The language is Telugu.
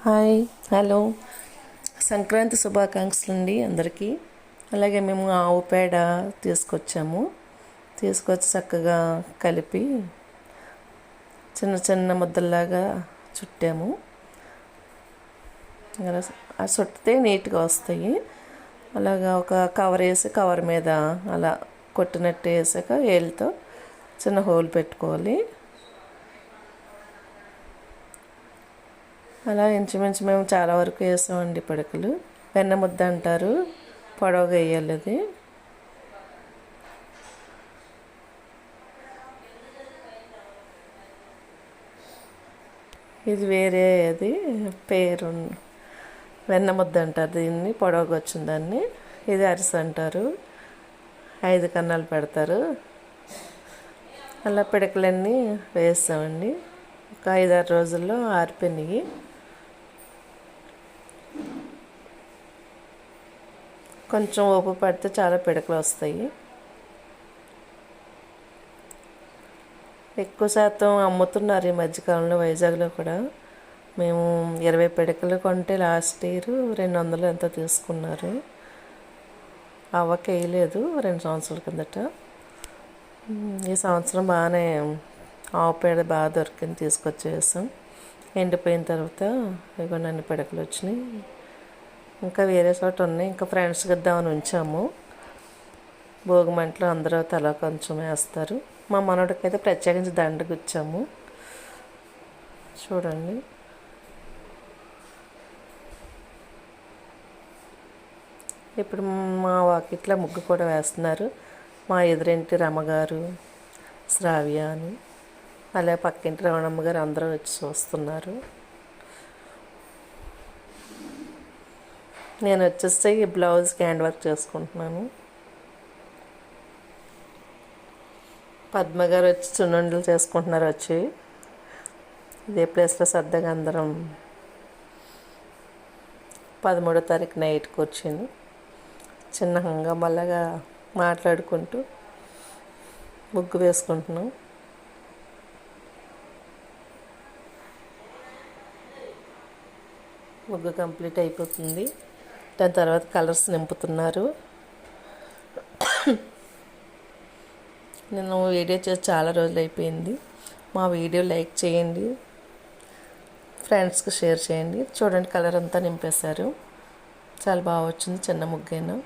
Hi hello. సంక్రాంతి శుభాకాంక్షలు అండి అందరికీ. అలాగే మేము ఆవు పేడ తీసుకొచ్చాము. తీసుకొచ్చి చక్కగా కలిపి చిన్న చిన్న ముద్దల్లాగా చుట్టాము. అలా ఆ చుట్టితే నీట్గా వస్తాయి. అలాగా ఒక కవర్ వేసి కవర్ మీద అలా కొట్టినట్టు వేసాక ఏళ్ళతో చిన్న హోల్ పెట్టుకోవాలి. అలా ఇంచుమించు మేము చాలా వరకు వేసామండి పిడకలు. వెన్న ముద్ద అంటారు. పొడవుగా వేయాలి అది. ఇది వేరే అది పేరు. వెన్న ముద్ద అంటారు దీన్ని. పొడవుగా వచ్చిన దాన్ని. ఇది అరిసె అంటారు. ఐదు కన్నాలు పెడతారు. అలా పిడకలన్నీ వేస్తామండి ఒక ఐదారు రోజుల్లో ఆరిపోయినాయి. కొంచెం ఓపు పడితే చాలా పిడకలు వస్తాయి. ఎక్కువ శాతం అమ్ముతున్నారు ఈ మధ్యకాలంలో వైజాగ్లో కూడా. మేము ఇరవై పిడకలు కొంటే లాస్ట్ ఇయర్ రెండు వందలు ఎంత తీసుకున్నారు. అవ్వకి వేయలేదు రెండు సంవత్సరాల కిందట. ఈ సంవత్సరం బాగానే ఆవు పేడ బాగా దొరికింది తీసుకొచ్చేసాం. ఎండిపోయిన తర్వాత ఇగో నన్ను పిడకలు వచ్చినాయి. ఇంకా వేరే చోట ఉన్నాయి. ఇంకా ఫ్రెండ్స్ అని ఉంచాము. భోగిమంటలో అందరూ తల కొంచెం వేస్తారు. మా మనవడికైతే ప్రత్యేకించి దండ గుచ్చాము చూడండి. ఇప్పుడు మా వాకిట్లో ముగ్గు కూడా వేస్తున్నారు. మా ఎదురింటి రమ్మగారు శ్రావ్య అని. అలాగే పక్కింటి రమణమ్మ గారు అందరూ వచ్చి చూస్తున్నారు. నేను వచ్చేస్తే ఈ బ్లౌజ్కి హ్యాండ్ వర్క్ చేసుకుంటున్నాను. పద్మ గారు వచ్చి చున్నుండలు చేసుకుంటున్నారు వచ్చి. ఇదే ప్లేస్లో సర్దగా అందరం పదమూడో తారీఖు నైట్కి వచ్చింది చిన్న హంగమల్లగా మాట్లాడుకుంటూ ముగ్గు వేసుకుంటున్నాం. ముగ్గు కంప్లీట్ అయిపోతుంది. దాని తర్వాత కలర్స్ నింపుతున్నారు. నేను వీడియో చేసి చాలా రోజులు అయిపోయింది. మా వీడియో లైక్ చేయండి. ఫ్రెండ్స్కి షేర్ చేయండి. చూడండి కలర్ అంతా నింపేశారు. చాలా బాగా వచ్చింది చిన్న ముగ్గైనా.